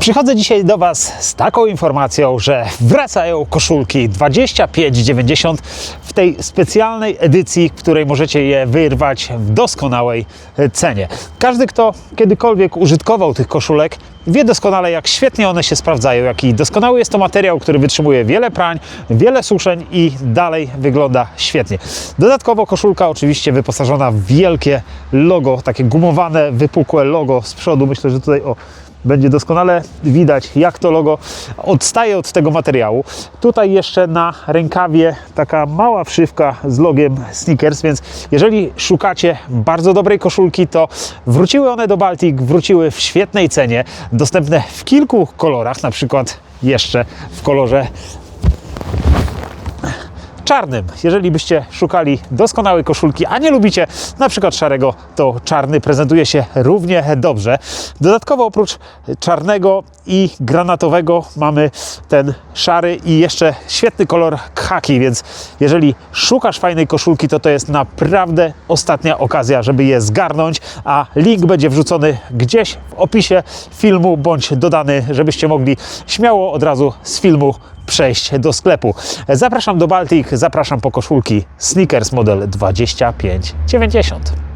Przychodzę dzisiaj do Was z taką informacją, że wracają koszulki 25,90 w tej specjalnej edycji, w której możecie je wyrwać w doskonałej cenie. Każdy, kto kiedykolwiek użytkował tych koszulek, wie doskonale, jak świetnie one się sprawdzają, jaki doskonały jest to materiał, który wytrzymuje wiele prań, wiele suszeń i dalej wygląda świetnie. Dodatkowo koszulka oczywiście wyposażona w wielkie logo, takie gumowane, wypukłe logo z przodu. Myślę, że tutaj o będzie doskonale widać, jak to logo odstaje od tego materiału. Tutaj jeszcze na rękawie taka mała wszywka z logiem Sneakers, więc jeżeli szukacie bardzo dobrej koszulki, to wróciły one do Baltic, wróciły w świetnej cenie, dostępne w kilku kolorach, na przykład jeszcze w kolorze czarnym. Jeżeli byście szukali doskonałej koszulki, a nie lubicie na przykład szarego, to czarny prezentuje się równie dobrze. Dodatkowo oprócz czarnego i granatowego mamy ten szary i jeszcze świetny kolor khaki, więc jeżeli szukasz fajnej koszulki, to to jest naprawdę ostatnia okazja, żeby je zgarnąć, a link będzie wrzucony gdzieś w opisie filmu bądź dodany, żebyście mogli śmiało od razu z filmu przejść do sklepu. Zapraszam do Baltic, zapraszam po koszulki Sneakers model 2590.